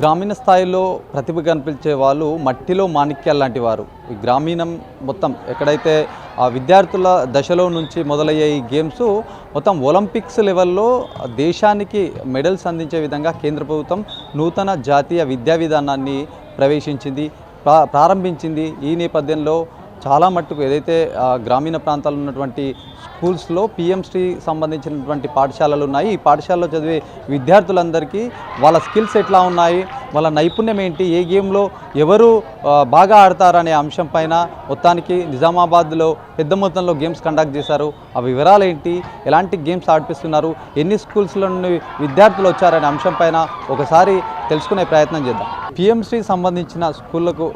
గ్రామీణ స్థాయిలో ప్రతిభ కనిపించే వాళ్ళు మట్టిలో మాణిక్యాలు లాంటి వారు. ఈ గ్రామీణం మొత్తం ఎక్కడైతే ఆ విద్యార్థుల దశలో నుంచి మొదలయ్యే ఈ గేమ్స్ మొత్తం ఒలింపిక్స్ లెవెల్లో దేశానికి మెడల్స్ అందించే విధంగా కేంద్ర ప్రభుత్వం నూతన జాతీయ విద్యా విధానాన్ని ప్రవేశించింది ప్రా ప్రారంభించింది. ఈ నేపథ్యంలో చాలా మట్టుకు ఏదైతే గ్రామీణ ప్రాంతాల్లో ఉన్నటువంటి స్కూల్స్లో పిఎంశ్రీ సంబంధించినటువంటి పాఠశాలలు ఉన్నాయి. ఈ పాఠశాలలో చదివే విద్యార్థులందరికీ వాళ్ళ స్కిల్స్ ఎట్లా ఉన్నాయి? వాళ్ళ నైపుణ్యం ఏంటి? ఏ గేమ్లో ఎవరు బాగా ఆడతారనే అంశం పైన మొత్తానికి నిజామాబాద్లో పెద్ద మొత్తంలో గేమ్స్ కండక్ట్ చేశారు. ఆ వివరాలు ఏంటి ఎలాంటి గేమ్స్ ఆడిపిస్తున్నారు? ఎన్ని స్కూల్స్లో నుండి విద్యార్థులు వచ్చారనే అంశం పైన ఒకసారి తెలుసుకునే ప్రయత్నం చేద్దాం. పిఎంశ్రీ సంబంధించిన స్కూళ్ళకు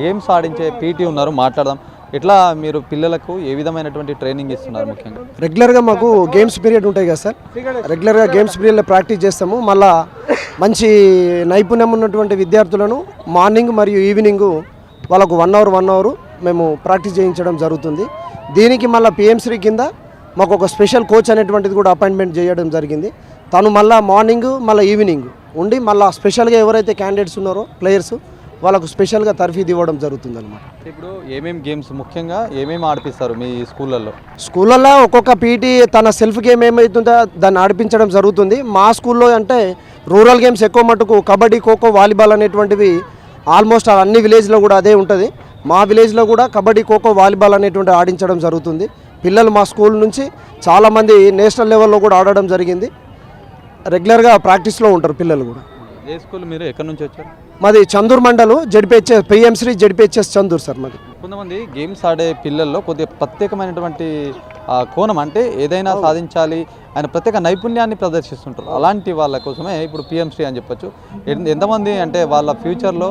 గేమ్స్ ఆడించే పీటీ ఉన్నారు. మాట్లాడదాం. ఎట్లా మీరు పిల్లలకు ఏ విధమైనటువంటి ట్రైనింగ్ ఇస్తున్నారు ముఖ్యంగా? రెగ్యులర్గా మాకు గేమ్స్ పీరియడ్ ఉంటాయి కదా సార్. రెగ్యులర్గా గేమ్స్ పీరియడ్లో ప్రాక్టీస్ చేస్తాము. మళ్ళా మంచి నైపుణ్యం ఉన్నటువంటి విద్యార్థులను మార్నింగ్ మరియు ఈవినింగ్ వాళ్ళకు వన్ అవర్ వన్ అవర్ మేము ప్రాక్టీస్ చేయించడం జరుగుతుంది. దీనికి మళ్ళీ పిఎంశ్రీ కింద మాకు ఒక స్పెషల్ కోచ్ అనేటువంటిది కూడా అపాయింట్మెంట్ చేయడం జరిగింది. తను మళ్ళీ మార్నింగ్ మళ్ళీ ఈవినింగ్ ఉండి మళ్ళీ స్పెషల్గా ఎవరైతే క్యాండిడేట్స్ ఉన్నారో ప్లేయర్స్ వాళ్ళకు స్పెషల్గా తర్ఫీదు ఇవ్వడం జరుగుతుంది అనమాట ఇప్పుడు ఏమేమి గేమ్స్ ముఖ్యంగా ఏమేమి ఆడిపిస్తారు మీ స్కూళ్ళల్లో? స్కూళ్ళల్లో ఒక్కొక్క పీటీ తన సెల్ఫ్ గేమ్ ఏమవుతుందో దాన్ని ఆడిపించడం జరుగుతుంది. మా స్కూల్లో అంటే రూరల్ గేమ్స్ ఎక్కువ మటుకు కబడ్డీ ఖోఖో వాలీబాల్ అనేటువంటివి ఆల్మోస్ట్ అన్ని విలేజ్లో కూడా అదే ఉంటుంది. మా విలేజ్లో కూడా కబడ్డీ ఖోఖో వాలీబాల్ అనేటువంటి ఆడించడం జరుగుతుంది. పిల్లలు మా స్కూల్ నుంచి చాలామంది నేషనల్ లెవెల్లో కూడా ఆడడం జరిగింది. రెగ్యులర్గా ప్రాక్టీస్లో ఉంటారు పిల్లలు కూడా. ఏ స్కూల్ మీరు ఎక్కడి నుంచి వచ్చారు? మాది Chandur mandal ZPHS PM SHRI ZPHS Chandur sir మాది. కొంతమంది గేమ్స్ ఆడే పిల్లల్లో కొద్దిగా ప్రత్యేకమైనటువంటి కోణం అంటే ఏదైనా సాధించాలి ఆయన ప్రత్యేక నైపుణ్యాన్ని ప్రదర్శిస్తుంటారు. అలాంటి వాళ్ళ కోసమే ఇప్పుడు పిఎంశ్రీ అని చెప్పొచ్చు. ఎంతమంది అంటే వాళ్ళ ఫ్యూచర్లో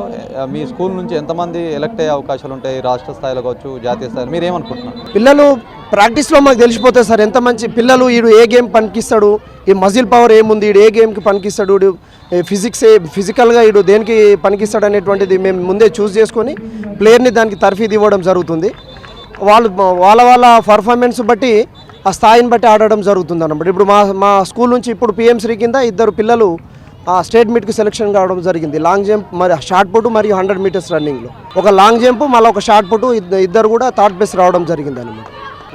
మీ స్కూల్ నుంచి ఎంతమంది ఎలక్ట్ అయ్యే అవకాశాలు ఉంటాయి? రాష్ట్ర స్థాయిలో కావచ్చు జాతీయ స్థాయిలో మీరు ఏమనుకుంటున్నారు పిల్లలు ప్రాక్టీస్లో మాకు తెలిసిపోతుంది సార్ ఎంత మంచి పిల్లలు ఈడు ఏ గేమ్ పనికిస్తాడు? ఈ మజిల్ పవర్ ఏముంది? ఈడు ఏ గేమ్కి పనికిస్తాడు? ఈడు ఫిజిక్స్ ఏ ఫిజికల్గా ఈడు దేనికి పనికిస్తాడు అనేటువంటిది మేము ముందే చూస్ చేసుకొని ప్లేయర్ని దానికి తర్ఫీదు ఇవ్వడం జరుగుతుంది. వాళ్ళు వాళ్ళ వాళ్ళ పర్ఫార్మెన్స్ బట్టి ఆ స్థాయిని బట్టి ఆడడం జరుగుతుంది అనమాట ఇప్పుడు మా మా స్కూల్ నుంచి ఇప్పుడు పిఎంశ్రీ కింద ఇద్దరు పిల్లలు ఆ స్టేట్ మీట్కి సెలెక్షన్ కావడం జరిగింది. లాంగ్ జంప్ మరి షార్ట్ పుట్ మరియు హండ్రెడ్ మీటర్స్ రన్నింగ్లో ఒక లాంగ్ జంప్ మళ్ళీ ఒక షార్ట్ పుట్ ఇద్దరు కూడా థర్డ్ ప్లేస్ రావడం జరిగింది అనమాట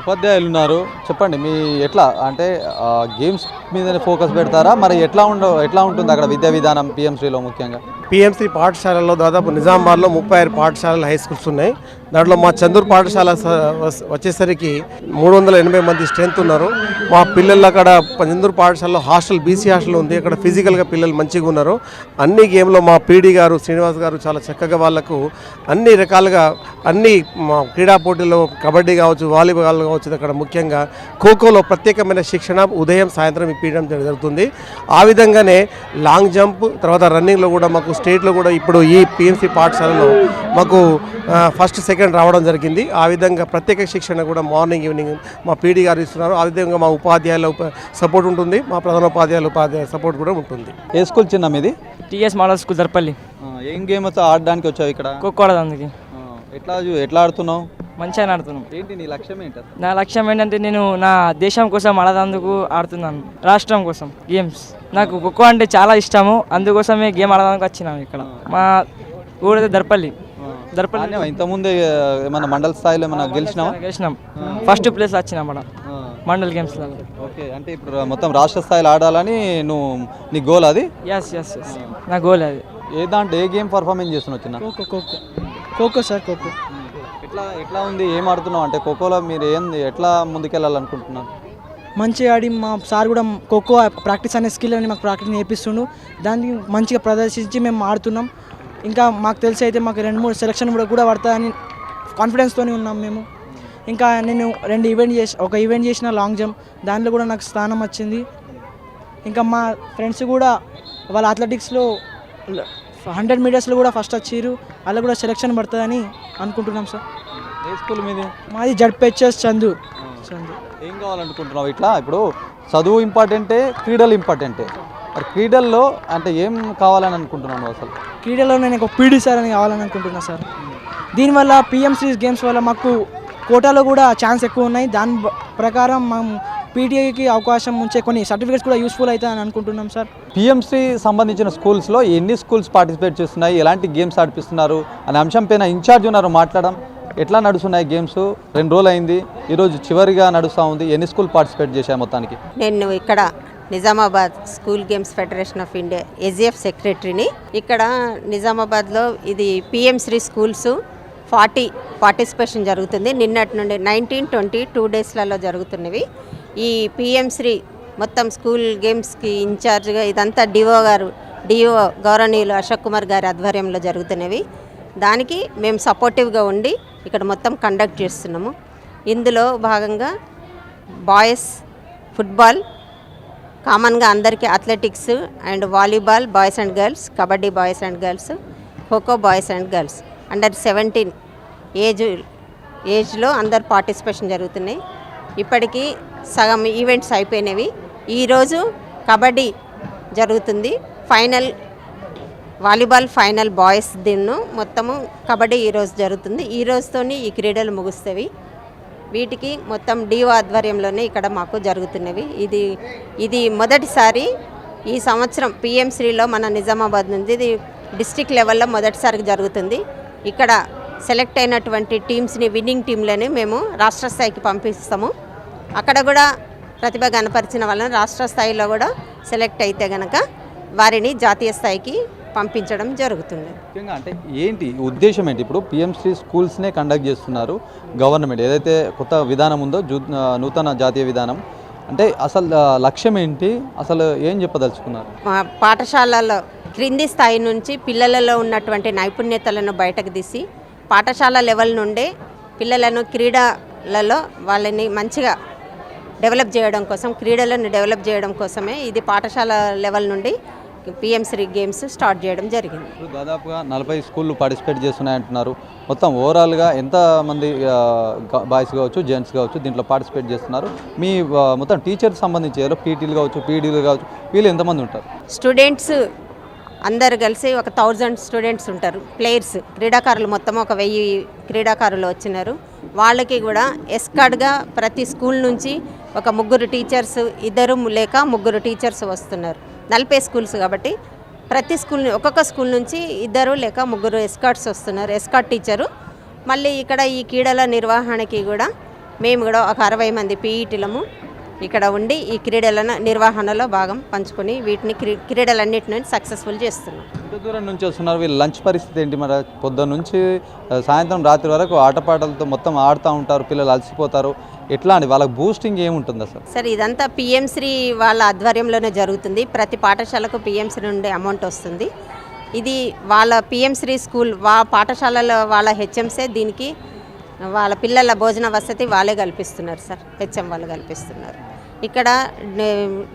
ఉపాధ్యాయులు ఉన్నారు. చెప్పండి మీ ఎట్లా? అంటే గేమ్స్ మీదనే ఫోకస్ పెడతారా? మరి ఎట్లా ఉండ ఎట్లా ఉంటుంది అక్కడ విద్యా విధానం పిఎంసీలో ముఖ్యంగా? పిఎంసీ పాఠశాలలో దాదాపు నిజామాబాద్లో ముప్పై ఆరు పాఠశాలలు హై స్కూల్స్ ఉన్నాయి. దాంట్లో మా చందూరు పాఠశాల స- వచ్చేసరికి మూడు వందల ఎనభై మంది స్ట్రెంత్ ఉన్నారు. మా పిల్లలు అక్కడ చందూరు పాఠశాలలో హాస్టల్ బీసీ హాస్టల్ ఉంది. అక్కడ ఫిజికల్గా పిల్లలు మంచిగా ఉన్నారు. అన్ని గేమ్లో మా పీడీ గారు శ్రీనివాస్ గారు చాలా చక్కగా వాళ్ళకు అన్ని రకాలుగా అన్ని క్రీడా పోటీల్లో కబడ్డీ కావచ్చు వాలీబాల్ కావచ్చు అక్కడ ముఖ్యంగా ఖోఖోలో ప్రత్యేకమైన శిక్షణ ఉదయం సాయంత్రం ఇప్పించడం జరుగుతుంది. ఆ విధంగానే లాంగ్ జంప్ తర్వాత రన్నింగ్లో కూడా మాకు స్టేట్లో కూడా ఇప్పుడు ఈ పిఎంసీ పాఠశాలలో మాకు ఫస్ట్ సెకండ్ రావడం జరిగింది. ఆ విధంగా ప్రత్యేక శిక్షణ కూడా మార్నింగ్ ఈవినింగ్ మా పీడీ గారు ఇస్తున్నారు. ఆ విధంగా మా ఉపాధ్యాయుల ఉప- సపోర్ట్ ఉంటుంది. మా ప్రధాన ఉపాధ్యాయుల ఉపాధ్యాయ సపోర్ట్ కూడా ఉంటుంది. ఏ స్కూల్ చిన్న మీది? టీఎస్ మోడల్ స్కూల్ దర్పల్లి ఏం గేమ్ ఆడడానికి వచ్చావు ఇక్కడ? ఖోఖో ఎట్లా చూ- ఎట్లా ఆడుతున్నావు? మంచిగా ఆడుతున్నాం. ఏంటి నీ లక్ష్యం ఏంటి నా లక్ష్యం ఏంటంటే నేను నా దేశం కోసం ఆడదందుకు ఆడుతున్నాను. రాష్ట్రం కోసం గేమ్స్ నాకు ఖోఖో అంటే చాలా ఇష్టము. అందుకోసమే గేమ్ ఆడడానికి వచ్చినాము ఇక్కడ. మా ఊరైతే దర్పల్లి. దర్పల్లి? ఇంతకుముందే ఏమన్నా మండల స్థాయిలో ఏమన్నా గెలిచినావా? గెలిచినాం. ఫస్ట్ ప్లేస్ వచ్చినాం మన మండల్ గేమ్స్లో ఓకే అంటే ఇప్పుడు మొత్తం రాష్ట్ర స్థాయిలో ఆడాలని నువ్వు నీ గోల్ అది? ఎస్ ఎస్ ఎస్ నా గోల్ అది. ఏ దాంట్లో ఏ గేమ్ పర్ఫార్మెన్స్ చేస్తున్నావు ఖోఖో ఖోఖో. ఖోఖో సార్ ఖోఖో. ఎట్లా ఎట్లా ఉంది ఏం ఆడుతున్నావు? అంటే ఖోఖోలో మీరు ఏం ఎట్లా ముందుకెళ్ళాలనుకుంటున్నారు? మంచిగా ఆడి మా సార్ కూడా ఖోఖో ప్రాక్టీస్ అనే స్కిల్ అని మాకు ప్రాక్టీస్ నేర్పిస్తుండు. దాన్ని మంచిగా ప్రదర్శించి మేము ఆడుతున్నాం. ఇంకా మాకు తెలిసి అయితే మాకు రెండు మూడు సెలక్షన్ కూడా కూడా పడతాయని కాన్ఫిడెన్స్తోనే ఉన్నాం మేము. ఇంకా నేను రెండు ఈవెంట్ చేసి ఒక ఈవెంట్ చేసిన లాంగ్ జంప్ దానిలో కూడా నాకు స్థానం వచ్చింది. ఇంకా మా ఫ్రెండ్స్ కూడా వాళ్ళ అథ్లెటిక్స్లో హండ్రెడ్ మీటర్స్లో కూడా ఫస్ట్ వచ్చారు వాళ్ళు కూడా సెలెక్షన్ పడుతుందని అనుకుంటున్నాం సార్. ఏ స్కూల్ మీది? మాది జడ్పెచ్ఎస్ చందు. చందు. ఏం కావాలనుకుంటున్నావు ఇట్లా? ఇప్పుడు చదువు ఇంపార్టెంటే క్రీడలు ఇంపార్టెంటే. మరి క్రీడల్లో అంటే ఏం కావాలని అనుకుంటున్నాను అసలు? క్రీడలో నేను ఒక పీడీ సార్ అని కావాలని అనుకుంటున్నా సార్. దీనివల్ల పిఎం సిరీస్ గేమ్స్ వల్ల మాకు కోటాలో కూడా ఛాన్స్ ఎక్కువ ఉన్నాయి. దాని ప్రకారం మనం పీటీఐకి అవకాశం ఉంచే కొన్ని సర్టిఫికేట్స్ కూడా యూస్ఫుల్ అవుతాయని అనుకుంటున్నాం సార్ పిఎంసి సంబంధించిన స్కూల్స్లో ఎన్ని స్కూల్స్ పార్టిసిపేట్ చేస్తున్నాయి? ఎలాంటి గేమ్స్ ఆడిపిస్తున్నారు? అనే అంశం పైన ఇన్ఛార్జ్ ఉన్నారు మాట్లాడడం ఎట్లా నడుస్తున్నాయి గేమ్స్ రెండు రోజులు అయింది ఈరోజు చివరిగా నడుస్తూ ఉంది. ఎన్ని స్కూల్ పార్టిసిపేట్ చేశాయి మొత్తానికి? నేను ఇక్కడ Nizamabad school games federation of India SGF సెక్రటరీని ఇక్కడ నిజామాబాద్లో ఇది PM Shri schools forty participation జరుగుతుంది. నిన్నటి నుండి నైన్టీన్ ట్వంటీ టూ డేస్లలో జరుగుతున్నవి. ఈ పిఎం శ్రీ మొత్తం స్కూల్ గేమ్స్కి ఇన్ఛార్జ్గా ఇదంతా డిఓ గారు డిఓ గౌరవనీయులు అశోక్ కుమార్ గారి ఆధ్వర్యంలో జరుగుతున్నవి. దానికి మేము సపోర్టివ్గా ఉండి ఇక్కడ మొత్తం కండక్ట్ చేస్తున్నాము. ఇందులో భాగంగా బాయ్స్ ఫుట్బాల్ కామన్గా అందరికీ athletics and volleyball boys and girls kabaddi boys and girls kho kho boys and girls. Under seventeen age ఏజ్లో అందరు పార్టిసిపేషన్ జరుగుతున్నాయి. ఇప్పటికీ సగం ఈవెంట్స్ అయిపోయినవి. ఈరోజు కబడ్డీ జరుగుతుంది. ఫైనల్ వాలీబాల్ ఫైనల్ బాయ్స్ దిన్ను మొత్తము కబడ్డీ ఈరోజు జరుగుతుంది. ఈ రోజుతోని ఈ క్రీడలు ముగుస్తాయి. వీటికి మొత్తం డిఓ ఆధ్వర్యంలోనే ఇక్కడ మాకు జరుగుతున్నవి. ఇది ఇది మొదటిసారి ఈ సంవత్సరం పిఎంశ్రీలో మన నిజామాబాద్ నుంచి ఇది డిస్టిక్ లెవెల్లో మొదటిసారి జరుగుతుంది. ఇక్కడ సెలెక్ట్ అయినటువంటి టీమ్స్ని విన్నింగ్ టీంలని మేము రాష్ట్ర స్థాయికి పంపిస్తాము. అక్కడ కూడా ప్రతిభ కనపరిచిన వాళ్ళని రాష్ట్ర స్థాయిలో కూడా సెలెక్ట్ అయితే గనక వారిని జాతీయ స్థాయికి పంపించడం జరుగుతుంది. ముఖ్యంగా అంటే ఏంటి ఉద్దేశం ఏంటి? ఇప్పుడు పిఎంసి స్కూల్స్నే కండక్ట్ చేస్తున్నారు గవర్నమెంట్. ఏదైతే కొత్త విధానం ఉందో నూతన జాతీయ విధానం అంటే అసలు లక్ష్యం ఏంటి? అసలు ఏం చెప్పదలుచుకున్నారు? పాఠశాలలో క్రింది స్థాయి నుంచి పిల్లలలో ఉన్నటువంటి నైపుణ్యతలను బయటకు తీసి పాఠశాల లెవెల్ నుండే పిల్లలను క్రీడలలో వాళ్ళని మంచిగా డెవలప్ చేయడం కోసం క్రీడలను డెవలప్ చేయడం కోసమే ఇది పాఠశాల లెవెల్ నుండి పిఎంశ్రీ గేమ్స్ స్టార్ట్ చేయడం జరిగింది. ఇప్పుడు దాదాపుగా నలభై స్కూళ్ళు పార్టిసిపేట్ చేస్తున్నాయి అంటున్నారు మొత్తం ఓవరాల్గా ఎంతమంది బాయ్స్ కావచ్చు జెంట్స్ కావచ్చు దీంట్లో పార్టిసిపేట్ చేస్తున్నారు. మీ మొత్తం టీచర్స్ సంబంధించి ఏదో పీటీలు కావచ్చు పీడీలు కావచ్చు వీళ్ళు ఎంతమంది ఉంటారు? స్టూడెంట్స్ అందరు కలిసి ఒక థౌజండ్ స్టూడెంట్స్ ఉంటారు. ప్లేయర్స్ క్రీడాకారులు మొత్తం ఒక వెయ్యి క్రీడాకారులు వచ్చినారు. వాళ్ళకి కూడా ఎస్కార్డ్గా ప్రతి స్కూల్ నుంచి ఒక ముగ్గురు టీచర్స్ ఇద్దరు లేక ముగ్గురు టీచర్స్ వస్తున్నారు. నలభై స్కూల్స్ కాబట్టి ప్రతి స్కూల్ ఒక్కొక్క స్కూల్ నుంచి ఇద్దరు లేక ముగ్గురు ఎస్కార్ట్స్ వస్తున్నారు. Escort teacher. మళ్ళీ ఇక్కడ ఈ క్రీడల నిర్వహణకి కూడా మేము కూడా ఒక అరవై మంది పీఈటీలము ఇక్కడ ఉండి ఈ క్రీడలను నిర్వహణలో భాగం పంచుకొని వీటిని క్రీ క్రీడలన్నింటినీ సక్సెస్ఫుల్ చేస్తున్నాం. ఎంత దూరం నుంచి వస్తున్నారు. వీళ్ళు లంచ్ పరిస్థితి ఏంటి మరి? పొద్దున్న నుంచి సాయంత్రం రాత్రి వరకు ఆటపాటలతో మొత్తం ఆడుతూ ఉంటారు. పిల్లలు అలసిపోతారు. ఎట్లా అండి? వాళ్ళకి బూస్టింగ్ ఏముంటుంది అసలు? సరే ఇదంతా పిఎంశ్రీ వాళ్ళ ఆధ్వర్యంలోనే జరుగుతుంది. ప్రతి పాఠశాలకు పిఎంశ్రీ నుండి అమౌంట్ వస్తుంది. ఇది వాళ్ళ పిఎంశ్రీ స్కూల్ వా పాఠశాలలో వాళ్ళ హెచ్ఎంసే దీనికి వాళ్ళ పిల్లల భోజన వసతి వాళ్ళే కల్పిస్తున్నారు సార్. హెచ్ఎం వాళ్ళు కల్పిస్తున్నారు. ఇక్కడ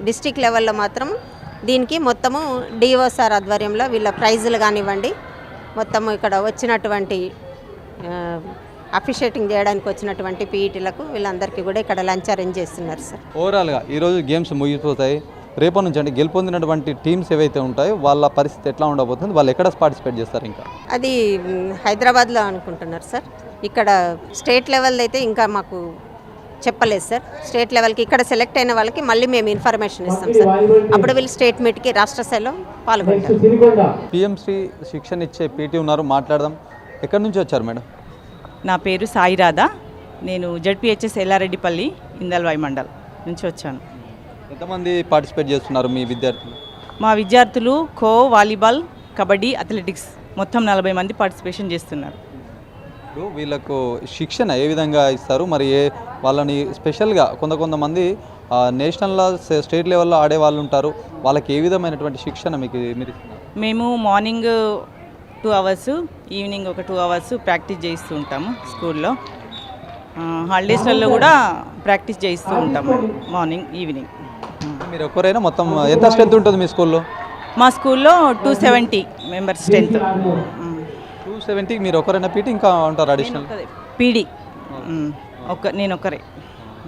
డిస్టిక్ లెవెల్లో మాత్రం దీనికి మొత్తము డిఓ సార్ ఆధ్వర్యంలో వీళ్ళ ప్రైజులు కానివ్వండి మొత్తము ఇక్కడ వచ్చినటువంటి అప్రిషియేటింగ్ చేయడానికి వచ్చినటువంటి పీఈటీలకు వీళ్ళందరికీ కూడా ఇక్కడ లంచ్ అరేంజ్ చేస్తున్నారు సార్. ఓవరాల్గా ఈరోజు గేమ్స్ ముగిపోతాయి రేపటి నుంచి అంటే గెలుపొందినటువంటి టీమ్స్ ఏవైతే ఉంటాయో వాళ్ళ పరిస్థితి ఎట్లా ఉండబోతుంది? వాళ్ళు ఎక్కడ పార్టిసిపేట్ చేస్తారు ఇంకా? అది హైదరాబాద్లో అనుకుంటున్నారు సార్. ఇక్కడ స్టేట్ లెవెల్ అయితే ఇంకా మాకు చెప్పలేదు సార్. స్టేట్ లెవెల్కి ఇక్కడ సెలెక్ట్ అయిన వాళ్ళకి మళ్ళీ మేము ఇన్ఫర్మేషన్ ఇస్తాం సార్. అప్పుడు వీళ్ళు స్టేట్ మీట్కి రాష్ట్ర స్థాయిలో పాల్గొంటారు. పిఎంసి శిక్షణ ఇచ్చే పీటీ ఉన్నారు మాట్లాడదాం. ఎక్కడి నుంచి వచ్చారు మేడం? నా పేరు సాయిరాధ నేను జడ్పిహెచ్ఎస్ ఎల్లారెడ్డిపల్లి ఇందల్వాయి మండల్ నుంచి వచ్చాను. ఎంతమంది పార్టిసిపేట్ చేస్తున్నారు మీ విద్యార్థులు? మా విద్యార్థులు ఖో వాలీబాల్ కబడ్డీ అథ్లెటిక్స్ మొత్తం నలభై మంది పార్టిసిపేషన్ చేస్తున్నారు. ఇప్పుడు వీళ్ళకు శిక్షణ ఏ విధంగా ఇస్తారు? మరి ఏ వాళ్ళని స్పెషల్గా కొంత కొంతమంది నేషనల్లో స్టే- స్టేట్ లెవెల్లో ఆడే వాళ్ళు ఉంటారు. వాళ్ళకి ఏ విధమైనటువంటి శిక్షణ మీకు మీరు మేము మార్నింగ్ టూ అవర్స్ ఈవినింగ్ ఒక టూ అవర్స్ ప్రాక్టీస్ చేస్తూ ఉంటాము స్కూల్లో. హాలిడేస్లలో కూడా ప్రాక్టీస్ చేయిస్తూ ఉంటాం మార్నింగ్ ఈవినింగ్. మీరు ఒక్కరైనా మొత్తం ఎంత స్ట్రెంత్ ఉంటుంది మీ స్కూల్లో? మా స్కూల్లో two seventy members strength. Two seventy మీరు ఒకరైనా పీటీ ఇంకా ఉంటారు అడిషనల్? పీడి. ఒక్క నేను ఒక్కరే.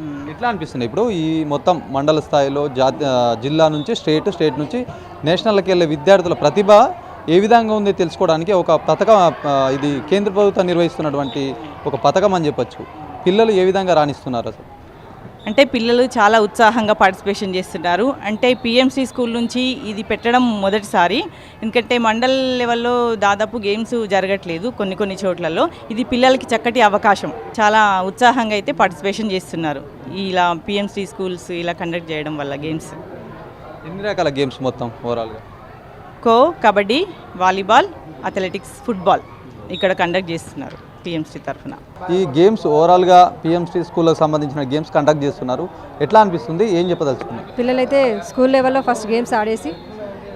మ్మ్. ఎట్లా అనిపిస్తుంది ఇప్పుడు ఈ మొత్తం మండల స్థాయిలో జాతి జిల్లా నుంచి స్టేట్ స్టేట్ నుంచి నేషనల్కి వెళ్ళే విద్యార్థుల ప్రతిభ ఏ విధంగా ఉంది తెలుసుకోవడానికి ఒక పథకం ఇది కేంద్ర ప్రభుత్వం నిర్వహిస్తున్నటువంటి ఒక పథకం అని చెప్పొచ్చు. పిల్లలు ఏ విధంగా రాణిస్తున్నారు అసలు? అంటే పిల్లలు చాలా ఉత్సాహంగా పార్టిసిపేషన్ చేస్తున్నారు. అంటే పిఎంసి స్కూల్ నుంచి ఇది పెట్టడం మొదటిసారి. ఎందుకంటే మండల్ లెవెల్లో దాదాపు గేమ్స్ జరగట్లేదు కొన్ని కొన్ని చోట్లలో. ఇది పిల్లలకి చక్కటి అవకాశం. చాలా ఉత్సాహంగా అయితే పార్టిసిపేషన్ చేస్తున్నారు. ఇలా పిఎంసి స్కూల్స్ ఇలా కండక్ట్ చేయడం వల్ల గేమ్స్. ఎన్ని రకాల గేమ్స్ మొత్తం ఓవరాల్గా kho kabaddi volleyball athletics football ఇక్కడ కండక్ట్ చేస్తున్నారు పిఎంసి తరఫున. ఈ గేమ్స్ ఓవరాల్గా పిఎంసీ స్కూల్కి సంబంధించిన గేమ్స్ కండక్ట్ చేస్తున్నారు. ఎట్లా అనిపిస్తుంది? ఏం చెప్పదలుచుకున్నారు? పిల్లలైతే స్కూల్ లెవెల్లో ఫస్ట్ గేమ్స్ ఆడేసి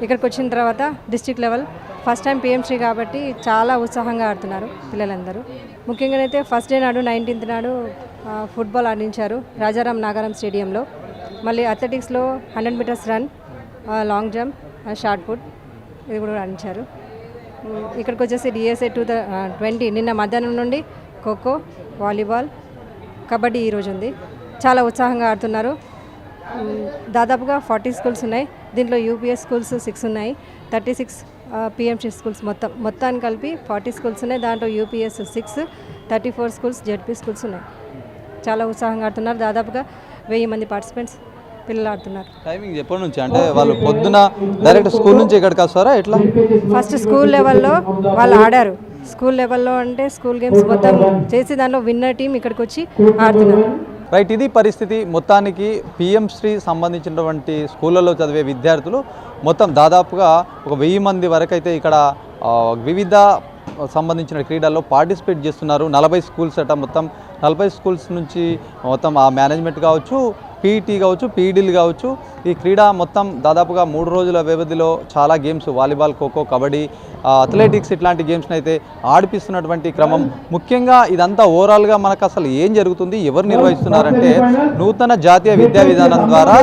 ఇక్కడికి వచ్చిన తర్వాత district level first time PMC కాబట్టి చాలా ఉత్సాహంగా ఆడుతున్నారు పిల్లలందరూ. ముఖ్యంగా అయితే ఫస్ట్ డే నాడు నైన్టీన్త్ నాడు ఫుట్బాల్ ఆడించారు రాజారాం నాగారం స్టేడియంలో. మళ్ళీ అథ్లెటిక్స్లో hundred metres run long jump shot put. ఇది కూడా ఆడించారు ఇక్కడికి వచ్చేసి డిఎస్ఏ టూ ట్వంటీ నిన్న మధ్యాహ్నం నుండి ఖోఖో వాలీబాల్ కబడ్డీ ఈరోజు ఉంది. చాలా ఉత్సాహంగా ఆడుతున్నారు. దాదాపుగా ఫార్టీ స్కూల్స్ ఉన్నాయి. దీంట్లో యూపీఎస్ స్కూల్స్ సిక్స్ ఉన్నాయి. థర్టీ సిక్స్ పిఎంసీ స్కూల్స్ మొత్తం మొత్తాన్ని కలిపి ఫార్టీ స్కూల్స్ ఉన్నాయి. దాంట్లో UPS six thirty four schools ZP schools ఉన్నాయి. చాలా ఉత్సాహంగా ఆడుతున్నారు. దాదాపుగా వెయ్యి మంది పార్టిసిపెంట్స్ పిల్లలు ఆడుతున్నారు టైమింగ్ ఎప్పటి నుంచి? అంటే వాళ్ళు పొద్దున డైరెక్ట్ స్కూల్ నుంచి ఇక్కడికి వస్తారా? ఎట్లా? ఫస్ట్ స్కూల్ లెవెల్లో వాళ్ళు ఆడారు. స్కూల్ లెవెల్లో అంటే స్కూల్ గేమ్స్ మొత్తం చేసి దాంట్లో విన్నర్ టీం ఇక్కడికి వచ్చి ఆడుతున్నారు. రైట్ ఇది పరిస్థితి. మొత్తానికి పిఎం శ్రీ సంబంధించినటువంటి స్కూళ్ళలో చదివే విద్యార్థులు మొత్తం దాదాపుగా ఒక వెయ్యి మంది వరకు అయితే ఇక్కడ వివిధ సంబంధించిన క్రీడల్లో పార్టిసిపేట్ చేస్తున్నారు. నలభై స్కూల్స్ అట మొత్తం నలభై స్కూల్స్ నుంచి మొత్తం ఆ మేనేజ్మెంట్ కావచ్చు పీఈటీ కావచ్చు పీఈడీలు కావచ్చు ఈ క్రీడ మొత్తం దాదాపుగా మూడు రోజుల వ్యవధిలో చాలా games volleyball kho kho kabaddi athletics ఇట్లాంటి గేమ్స్ని అయితే ఆడిపిస్తున్నటువంటి క్రమం. ముఖ్యంగా ఇదంతా ఓవరాల్గా మనకు అసలు ఏం జరుగుతుంది ఎవరు నిర్వహిస్తున్నారంటే నూతన జాతీయ విద్యా విధానం ద్వారా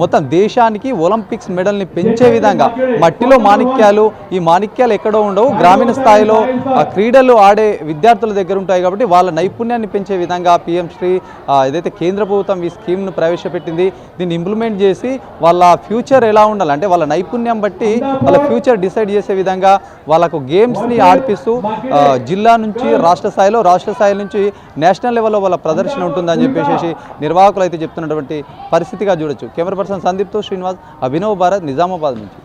మొత్తం దేశానికి ఒలింపిక్స్ మెడల్ని పెంచే విధంగా మట్టిలో మాణిక్యాలు ఈ మాణిక్యాలు ఎక్కడో ఉండవు గ్రామీణ స్థాయిలో క్రీడలు ఆడే విద్యార్థుల దగ్గర ఉంటాయి కాబట్టి వాళ్ళ నైపుణ్యాన్ని పెంచే విధంగా పిఎం శ్రీ ఏదైతే కేంద్ర ప్రభుత్వం ఈ స్కీమ్ను ప్రవేశపెట్టింది దీన్ని ఇంప్లిమెంట్ చేసి వాళ్ళ ఫ్యూచర్ ఎలా ఉండాలి? అంటే వాళ్ళ నైపుణ్యం బట్టి వాళ్ళ ఫ్యూచర్ డిసైడ్ చేసే విధంగా వాళ్ళకు గేమ్స్ని ఆడిపిస్తూ జిల్లా నుంచి రాష్ట్ర స్థాయిలో రాష్ట్ర స్థాయి నుంచి నేషనల్ లెవెల్లో వాళ్ళ ప్రదర్శన ఉంటుందని చెప్పేసి నిర్వాహకులు అయితే చెప్తున్నటువంటి పరిస్థితిగా చూడొచ్చు. కెమెరా పర్సన్ సందీప్తో శ్రీనివాస్ అభినవ్ భారత్ నిజామాబాద్ నుంచి.